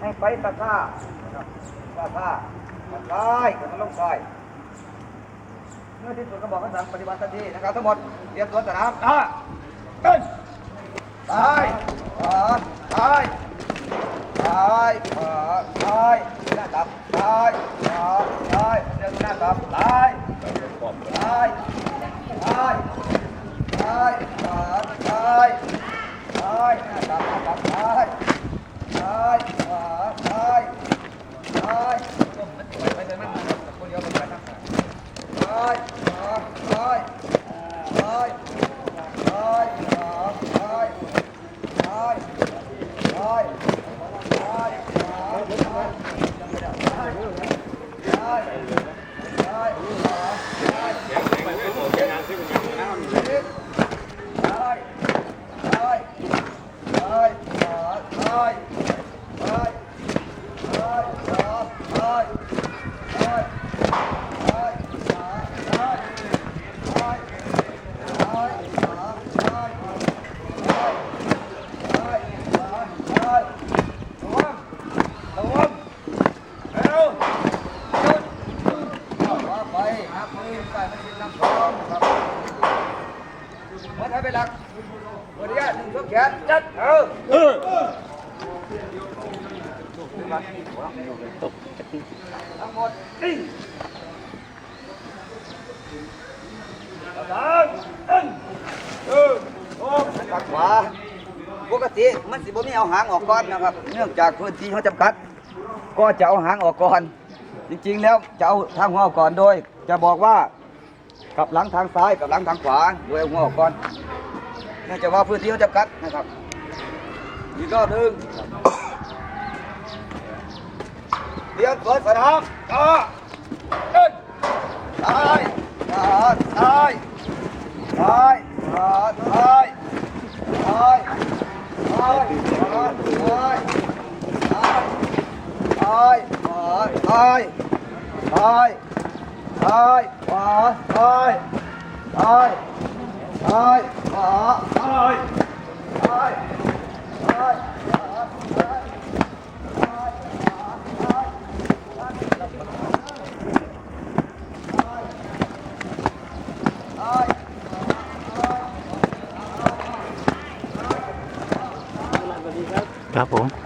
ให้ไปตะกร้านะครับตะกร้าตะกร้ายกับมันลงซ้ายเมื่อที่สุดก็บอกกันสั่งปฏิบัติทันทีนะครับทั้งหมดเตรียมตัวสนามอะเดินซ้ายขวาซ้ายซ้ายขวาซ้ายหน้าตับซ้ายขวาซ้ายเดินหน้าตับซ้ายซ้ายซ้ายซ้ายขวาซ้ายซ้ายหน้าตับหน้าตับซ้าย All right. ครับมาทำไปหลักวันนี้หนึ่งช่วงแขนจัดเออเออทั้งหมดนี่ดังตึ้งเออโอ้ตักขวาปกติมันสิบ่มีเอาหางออกก่อนนะครับ เนื่องจากพื้นที่เขาจำกัด ก็จะเอาหางออกก่อน จริงๆแล้วจะเอาทางหัวออกก่อนโดย จะบอกว่า กลับหลังทางซ้ายกับหลังทางขวาโดยเอาหัวออกก่อนเนื่องจากว่าพื้นที่เขาจำกัดนะครับอีกรอบหนึ่งเตรียมเปิดสนามต่อเดินซ้ายขวาซ้ายซ้ายขวาซ้ายซ้ายซ้ายขวาซ้ายซ้ายซ้ายขวาซ้ายซ้าย rồi bỏ rồi rồi rồi bỏ rồi rồi rồi Tá bom.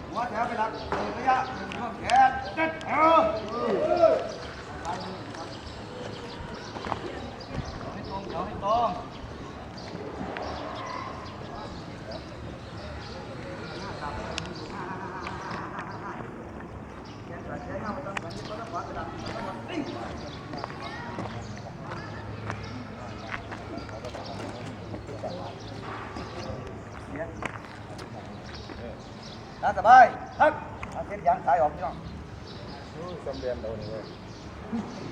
ว้าให้ไว้ไม่จำทั้งหมดทั้งหมดหัวแถวไปหลักเปิดระยะหนึ่งช่วงแขนเจ็ดแถวให้ตรงแถวให้ตรงแขนซ้ายแขนหน้าไปตามแขนที่เขาต้องขวาไปหลังทั้งหมดนิ่งเสีย น่าสบายทักเอาเส้นยางสายออกพี่น้อง สำเรียนเราเนี่ย